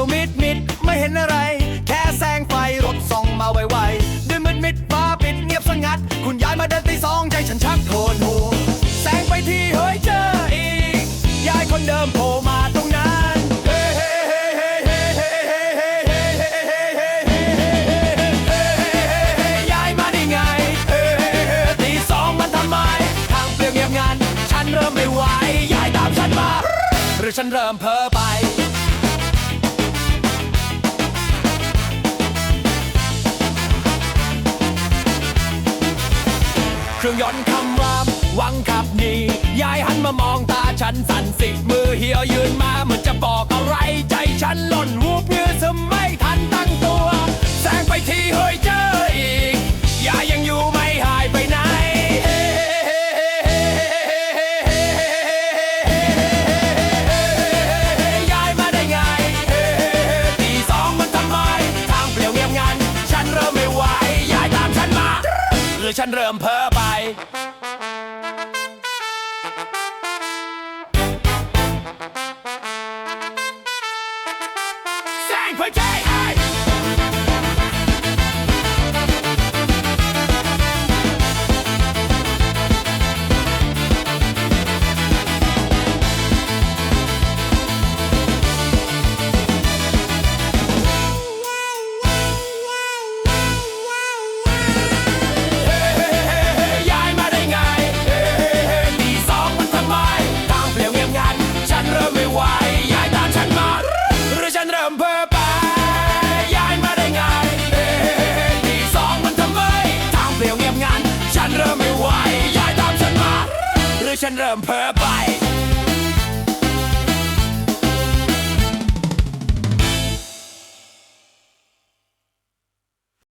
ยวมิดมิดไม่เห็นอะไร แค่แสงไฟรถส่องมาไวๆด้วยมืดมิดฟ้าปิดเงียบสงัด คุณย้ายมาเดินตีสองใจฉันชักโทนหูแสงไปที่เฮ้ยเจออีกย้ายคนเดิมโผล่มาตรงนั้นย้ายมาได้ไงตีสองมันทำไมทางเปลี่ยวเงียบงันฉันเริ่มไม่ไหวย้ายตามฉันมา หรือฉันเริ่มเพ้อไป เครื่องยนต์คำรามหวังขับหนียายหันมามองตาฉันสั่นสิมือเหี่ยวยืนมาเหมือนจะบอกอะไร ใจฉันหล่นวูบเงือซึมไม่ทันตั้งตัว แสงไปทีเฮ้ยเจออีก ยายยังอยู่ไม่หายไปไหนยายมาได้ไงตีสองมันทำไมทางเปลี่ยวเงียบงัน ฉันเริ่มไม่ไหวยายตามฉันมา หรือฉันเริ่มเพ้อไป แสง ไหวยายตามฉันมา หรือฉันเริ่มเพ้อไป ยายมาได้ไงตีสองมันทำไมทางเปลี่ยวเงียบงัน ฉันเริ่มไม่ไหวยายตามฉันมา หรือฉันเริ่มเพ้อไป